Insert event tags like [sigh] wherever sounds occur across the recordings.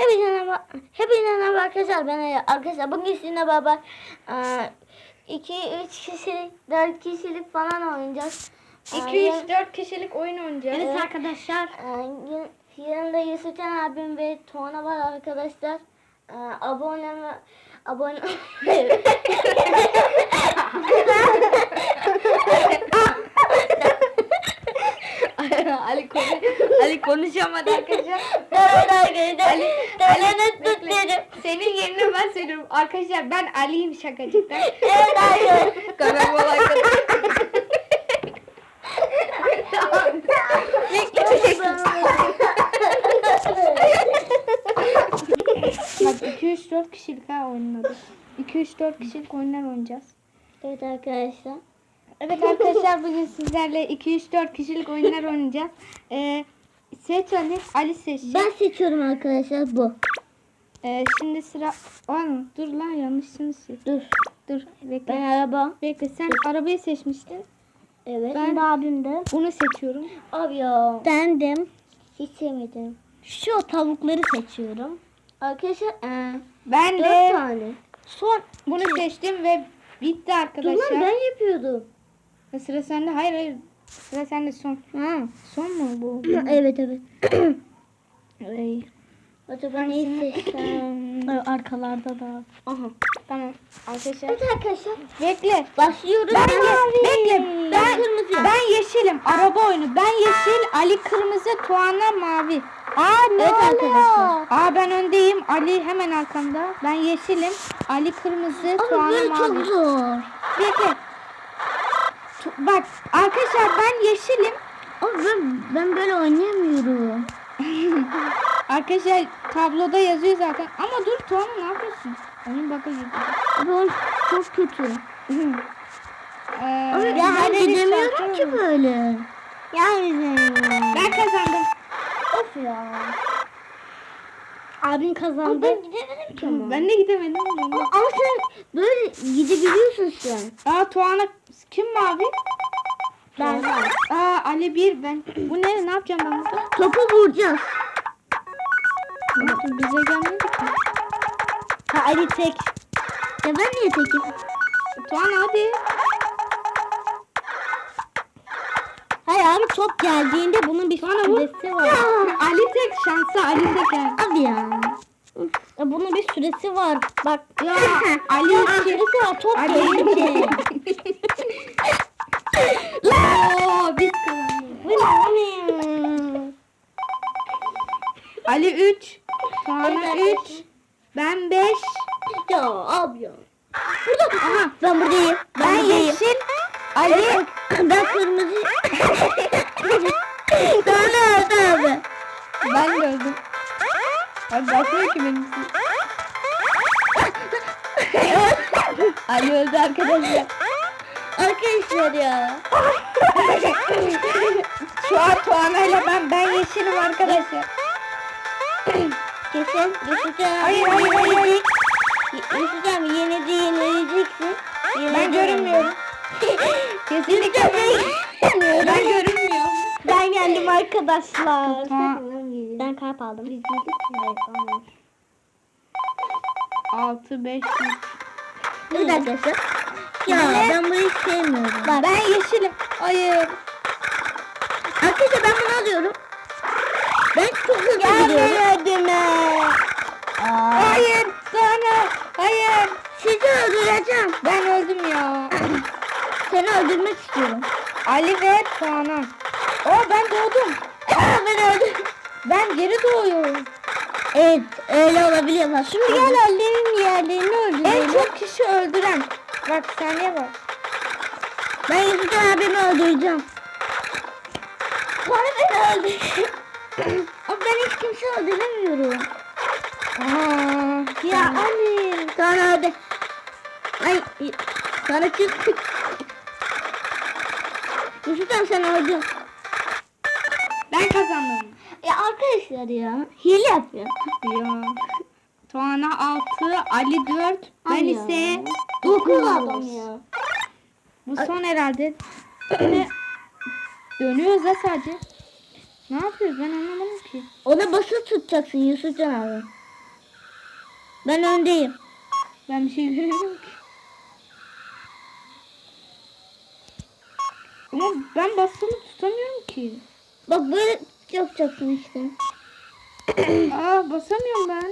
Hepinize hepinize arkadaşlar. Ben Ali. arkadaşlar bugün sizinle beraber 2 3 kişilik, 4 kişilik falan oynayacağız. 2 3 4 kişilik oyun oynayacağız. Evet. arkadaşlar. Ee, yanında Yusufcan abim ve Tuana var arkadaşlar. Ee, abone abone [laughs] [laughs] Ali konu Ali konuşamadı arkadaşlar. Evet arkadaşlar. Ali, Telefonu tut dedim. Senin yerine ben söylüyorum. Arkadaşlar ben Ali'yim şakacıktan. Evet arkadaşlar. Karamol arkadaşlar. Bak 2 3 4 kişilik ha oyunun adı. 2 3 4 kişilik oyunlar oynayacağız. Evet arkadaşlar. Evet arkadaşlar bugün sizlerle 2 3 4 kişilik oyunlar oynayacağız. Ee, seç Ali, Ali seçecek. Ben seçiyorum arkadaşlar bu. Ee, şimdi sıra Aa, dur lan yanlışını seç. Dur. Dur bekle. Ben araba. Bekle sen arabayı seçmiştin. Evet. Ben- Ben abim de. Bunu seçiyorum. Abi ya. Bendim. Hiç sevmedim. Şu tavukları seçiyorum. Arkadaşlar ee, Ben dört de tane. son bunu seçtim ve bitti Dur lan arkadaşlar. ben yapıyordum. Ha, Sıra sende. Hayır hayır. Sıra sende son. Ha. Son mu bu? [clears throat] evet evet. [clears throat] Ay. Acaba neyi seçsem? Arkalarda da. Aha. Tamam. Arkadaşlar. evet arkadaşlar. Bekle. Başlıyoruz. Ben Ben ye- bekle. Ben Ben kırmızıyım. Ben yeşilim. Araba oyunu. Ben yeşil, Ali kırmızı, Tuana mavi. Aa ne Evet oluyor? arkadaşlar. Aa ben öndeyim. Ali hemen arkamda. Ben yeşilim. Ali kırmızı, Ama Tuana böyle mavi. çok zor. Bekle. Bak arkadaşlar ben yeşilim. Ama ben, ben böyle oynayamıyorum. [laughs] Arkadaşlar tabloda yazıyor zaten. Ama dur Tuana ne yapıyorsun? Oyun baka girdi. Abi o çok kötü. Ee, Ama ya ben neleri gidemiyorum ki böyle. Yani. Ben kazandım. Of ya. Abin kazandı. ben gidemedim ki ama. Ben de gidemedim. Ama, ama sen böyle gidebiliyorsun sen. Aa Tuana kim mavi? Ben. Aa Ali bir ben. Bu ne? Ne yapacağım ben burada? Topu vuracağız. Dur, Bize gelmedi ki. Ha Ali tek. Ya ben niye tekim? Tuana hadi. Hayır abi top geldiğinde bunun bir süresi var. Ali tek şansı Ali tek yani. Abi ya. Bunun bir süresi var. Bak. Ya [laughs] Ali süresi var. [laughs] Oo biz kazandık. Bu ne? Ali 3. Tuana 3. Ben 5. Ya abi ya. Aha. Ben buradayım. Ben, Ben buradayım. yeşil. Ali. Ben kırmızı. [laughs] Sana oldu abi. Ben de öldüm. Abi bakmıyor ki benim. Ali öldü arkadaşlar. Arkadaşlar ya. Şu an Tuana ile ben ben yeşilim arkadaşlar. Kesin Yusufcan Hayır, hayır, hayır, hayır. Yusufcan yeni de yenileceksin. Ben görünmüyorum. Kesinlikle ben, ben görünmüyorum. Ben geldim arkadaşlar. Ben kalp aldım. Biz yedik. 6 5 Evet arkadaşlar. Ya ben bunu hiç sevmiyorum. Ben yeşilim. Hayır. Arkadaşlar ben bunu alıyorum. Ben çok hızlı gidiyorum. ödüme. Hayır. Sana. Hayır. Sizi öldüreceğim. Ben öldüm ya. Seni öldürmek istiyorum. Ali ve Tuana. O ben doğdum. [laughs] ben öldüm. Ben geri doğuyorum. Evet öyle olabiliyor. Bak şimdi gel Ali'nin yerlerini En öldürelim. çok kişi öldüren. Bak saniye bak. Ben Yusufcan abimi öldüreceğim. Sonra beni öldürecek. Ama ben hiç kimse öldüremiyorum. Aa, Ya Ali. Sana öldü. Ay sana çık. Yusufcan sen öldün. ben kazandım. Ya arkadaşlar ya. Hile yapıyor. Ya. Tuana 6, Ali 4, ben Ay ya. ise Dokuz 9 adam ya. Bu son herhalde. Yine dönüyoruz da sadece. Ne yapıyoruz ben anlamadım ki. Ona basılı tutacaksın Yusufcan abi. Ben öndeyim. Ben bir şey göremiyorum ki. Ama ben bastığımı tutamıyorum ki. Bak böyle yapacaksın işte. [coughs] Aa basamıyorum ben.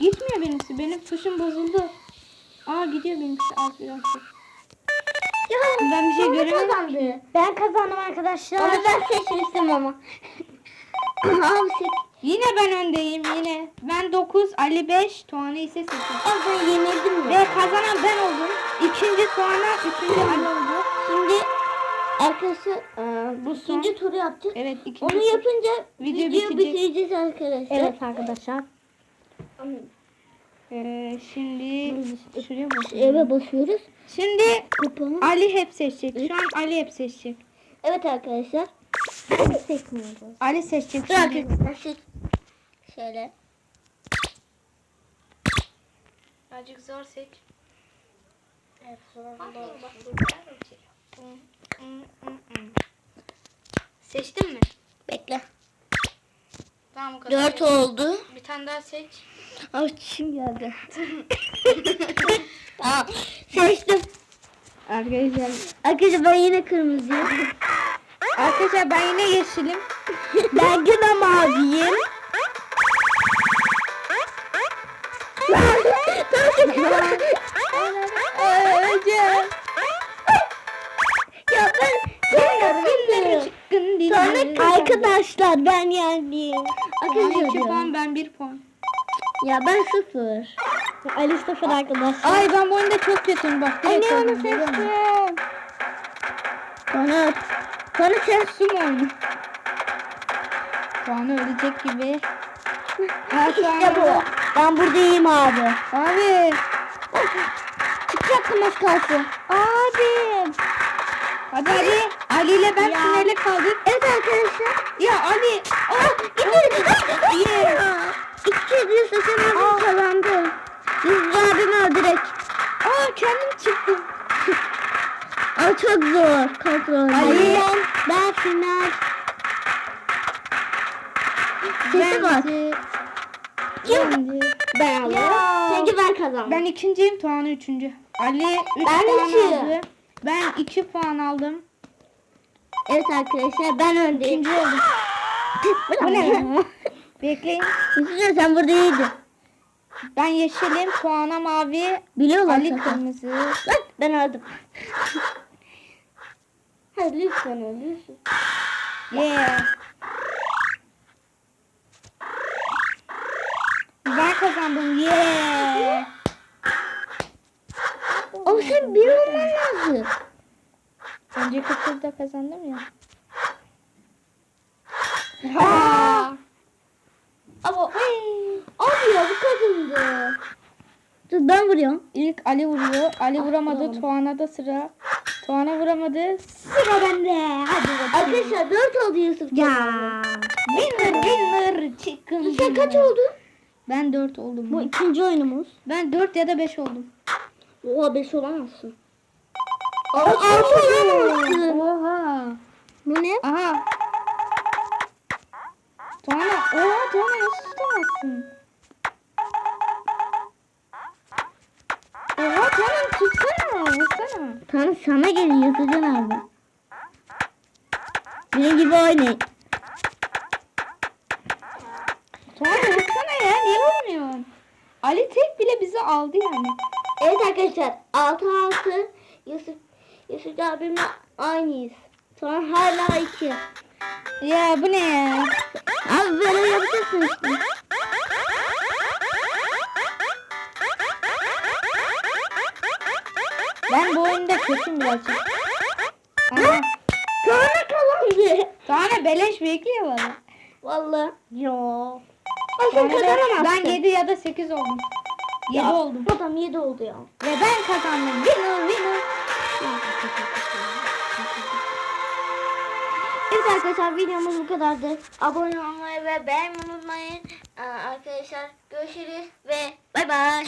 Gitmiyor benimkisi. Benim tuşum bozuldu. Aa gidiyor benimkisi. Az biraz. Ya Ben bir şey kazandı. Ben kazandım arkadaşlar. Onu ben seçmiştim ama. [coughs] Abi. Yine ben öndeyim yine. Ben 9, Ali 5, Tuğan'ı ise 8. Abi ben yenildim Ve ya. kazanan ben oldum. İkinci Tuğan'a, üçüncü Ali oldu. Arkadaşlar e, Bu son. ikinci turu yaptık. Evet ikinci Onu tur. yapınca Video video, bitecek. bitireceğiz arkadaşlar. Evet arkadaşlar. Ee, şimdi şuraya basıyorum. Eve basıyoruz. Şimdi Kapağı. Ali hep seçecek. Şu an Ali hep seçecek. Evet arkadaşlar. Seçmiyoruz. Ali seçecek Dur arkadaşlar. seç- Şöyle. Azıcık zor seç. Evet, Seçtin mi? Bekle. Tamam o kadar. Dört oldu. Bir tane daha seç. Ay çim geldi. tamam. Seçtim. Arkadaşlar. Arkadaşlar ben yine kırmızıyım. Arkadaşlar ben yine yeşilim. ben yine maviyim. Öleceğim. Sonra arkadaşlar ben yendim. Tuğan iki Arkadaşlar puan ben bir puan. ya ben sıfır. Ali sıfır arkadaşlar. Ay ben bu oyunda çok kötüyüm bak. direkt Anne onu seçtim. Bana Bana sen Su mu oyunu? Tuğan ölecek gibi. Ha İşte bu. Ben buradayım abi. Abi. Çıkacaktım az kalsın. Abi. Hadi Ali. Ali ile ben Ya. finale kaldık. Evet arkadaşlar. Ya Ali. Ah, gidiyor. Yeah. İki kez bir seçemedim kazandı. Yüzücü abim öldürek. Aa kendim çıktım. Ama çok zor kontrol. Ali. Ben, ben final. Sesi bak. Kim? Ben aldım. Ya. Çünkü ben kazandım. Ben ikinciyim Tuğan üçüncü. Ali üç Ben puan iki. aldı. Ben iki puan aldım. Evet arkadaşlar ben öndeyim. İkinci oldum. [laughs] Bu ne? Bekleyin. Yüzücü sen burada iyiydin. Ben yeşilim, Tuğan'a mavi, Biliyorlar Ali zaten. kırmızı. Lan ben öldüm. Hadi lütfen öl lütfen. Yeah. Ben kazandım. Yeah. Ama sen bir olman lazım. Önceki turda kazandım ya. Aa! Ama abi ya bu kazandı. Dur ben vuruyorum. İlk Ali vuruyor. Ali vuramadı. Tuğan'a da sıra. Tuğan'a vuramadı. Sıra bende. Hadi bakayım. Arkadaşlar 4 oldu Yusuf. Ya. Winner winner chicken. Sen kaç dinner. oldu? Ben 4 oldum. Bu ikinci oyunumuz. Ben 4 ya da 5 oldum. Oha 5 olamazsın. Aa, 6 olamazsın. Oha. Bu ne? Aha. Tuana, oha Tuana nasıl tutamazsın? Oha Tuana tutsana, vursana. Tanrı sana geliyor Yusufcan abi. Benim gibi oynayın. Tuana vursana ya, niye vurmuyorsun? Ali tek bile bizi aldı yani. Evet arkadaşlar 6-6 Yusuf Yusuf abimle aynıyız. Sonra hala 2. Ya bu ne ya? Abi böyle yapacaksın işte. Ben bu oyunda kötüyüm birazcık. Aha. Sonra kazandı. Tuana beleş bekliyor bana. Valla. Yo. Ben, kazanamazsın. ben 7 ya da 8 oldum. 7 Ya, oldum. Adam 7 oldu ya. Ve ben kazandım. Winner winner. Evet arkadaşlar videomuz bu kadardı. Abone olmayı ve beğenmeyi unutmayın. Ee, Arkadaşlar görüşürüz ve bay bay.